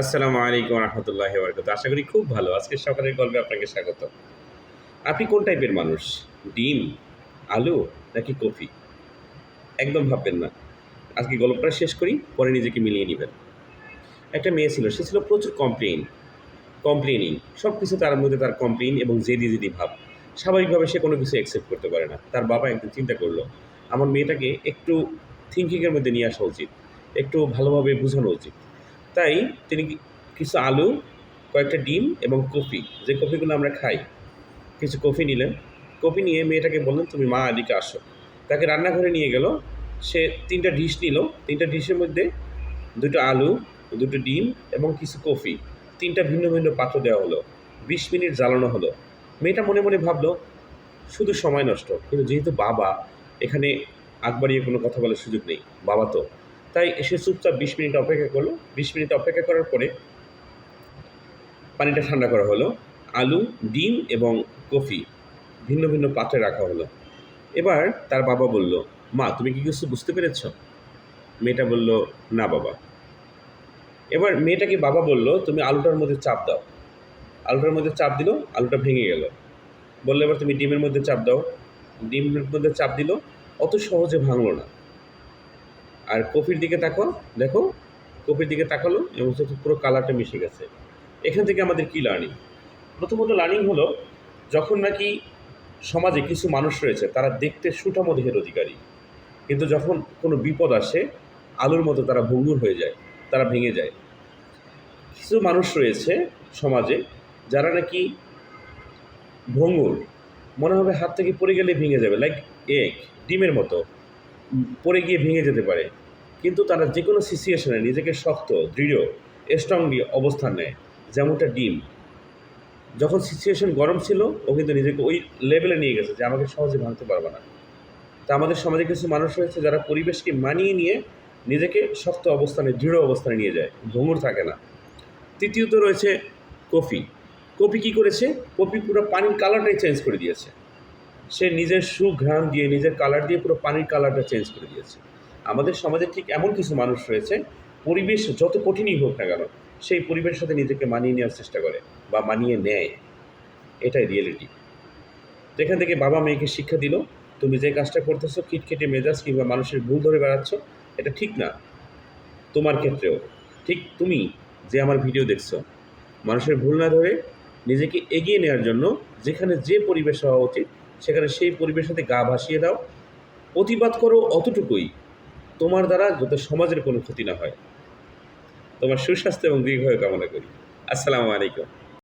আসসালামু আলাইকুম রহমতুল্লাহ বরকত আশা করি খুব ভালো। আজকে সকালের গল্পে আপনাকে স্বাগত। আপনি কোন টাইপের মানুষ? ডিম, আলু নাকি কফি? একদম ভাববেন না। আজকে গল্পটা শেষ করি, পরে নিজেকে মিলিয়ে নেবেন। একটা মেয়ে ছিল, সে ছিল প্রচুর কমপ্লেন কমপ্লেনিং সব কিছু তার মধ্যে তার কমপ্লেন এবং জেদি জেদি ভাব। স্বাভাবিকভাবে সে কোনো কিছু অ্যাকসেপ্ট করতে পারে না। তার বাবা একদিন চিন্তা করল, আমার মেয়েটাকে একটু থিঙ্কিংয়ের মধ্যে নিয়ে আসা উচিত, একটু ভালোভাবে বোঝানো উচিত। তাই তিনি কিছু আলু, কয়েকটা ডিম এবং কফি, যে কফিগুলো আমরা খাই। কিছু কফি নিলেন। কফি নিয়ে মেয়েটাকে বললেন, তুমি মা এদিকে আসো। তাকে রান্নাঘরে নিয়ে গেল। সে তিনটা ডিশ নিল। তিনটা ডিশের মধ্যে দুটো আলু, দুটো ডিম এবং কিছু কফি। তিনটা ভিন্ন ভিন্ন পাত্র দেওয়া হলো। বিশ মিনিট জ্বালানো হলো। মেয়েটা মনে মনে ভাবলো, শুধু সময় নষ্ট। কিন্তু যেহেতু বাবা, এখানে আগ বাড়িয়ে কোনো কথা বলার সুযোগ নেই। বাবা তো তাই এসে চুপচাপ বিশ মিনিট অপেক্ষা করল। বিশ মিনিট অপেক্ষা করার পরে পানিটা ঠান্ডা করা হলো। আলু, ডিম এবং কফি ভিন্ন ভিন্ন পাত্রে রাখা হলো। এবার তার বাবা বলল, মা, তুমি কি কিছু বুঝতে পেরেছ? মেয়েটা বলল, না বাবা। এবার মেয়েটাকে বাবা বলল, তুমি আলুটার মধ্যে চাপ দাও। আলুটার মধ্যে চাপ দিল, আলুটা ভেঙে গেল। বলল, এবার তুমি ডিমের মধ্যে চাপ দাও। ডিমের মধ্যে চাপ দিল, অত সহজে ভাঙলো না। আর কফির দিকে তাকো দেখো, কফির দিকে তাকালো এবং সেটা পুরো কালারটা মিশে গেছে। এখান থেকে আমাদের কি লার্নিং প্রথমত লার্নিং হলো যখন নাকি সমাজে কিছু মানুষ রয়েছে, তারা দেখতে সুঠাম দেহের অধিকারী। কিন্তু যখন কোনো বিপদ আসে, আলুর মতো তারা ভঙ্গুর হয়ে যায়, তারা ভেঙে যায়। কিছু মানুষ রয়েছে সমাজে যারা নাকি ভঙ্গুর, মনে হবে হাত থেকে পড়ে গেলে ভেঙে যাবে লাইক এগ ডিমের মতো। পড়ে গিয়ে ভেঙে যেতে পারে। কিন্তু তারা যে কোনো সিচুয়েশনে নিজেকে শক্ত, দৃঢ় স্ট্রংলি অবস্থান নেয়, যেমনটা ডিম। যখন সিচুয়েশন গরম ছিল, ও কিন্তু নিজেকে ওই লেভেলে নিয়ে গেছে যে, আমাকে সহজে ভাঙতে পারবে না। তা আমাদের সমাজে কিছু মানুষ রয়েছে যারা পরিবেশকে মানিয়ে নিয়ে নিজেকে শক্ত অবস্থানে, দৃঢ় অবস্থানে নিয়ে যায়। ভঙ্গুর থাকে না। তৃতীয়ত রয়েছে কফি। কপি কী করেছে? কপি পুরো পানির কালারটাই চেঞ্জ করে দিয়েছে। সে নিজের সুঘ্রাণ দিয়ে, নিজের কালার দিয়ে পুরো পানির কালারটা চেঞ্জ করে দিয়েছে। আমাদের সমাজে ঠিক এমন কিছু মানুষ রয়েছে, পরিবেশ যত কঠিনই হোক না কেন, সেই পরিবেশের সাথে নিজেকে মানিয়ে নেওয়ার চেষ্টা করে বা মানিয়ে নেয়। এটাই রিয়েলিটি যেখান থেকে বাবা মেয়েকে শিক্ষা দিল, তুমি যে কাজটা করতেছো, খিটখিটে মেজাজ কিংবা মানুষের ভুল ধরে বেড়াচ্ছ, এটা ঠিক না। তোমার ক্ষেত্রেও। ঠিক তুমি যে আমার ভিডিও দেখছ, মানুষের ভুল না ধরে নিজেকে এগিয়ে নেওয়ার জন্য যেখানে যে পরিবেশ হওয়া উচিত সেখানে সেই পরিবেশের সাথে গা ভাসিয়ে দাও। প্রতিবাদ করো অতটুকুই। তোমার দ্বারা যাতে সমাজের কোনো ক্ষতি না হয়। তোমার সুস্বাস্থ্য এবং দীর্ঘায়ু কামনা করি। আসসালামু আলাইকুম।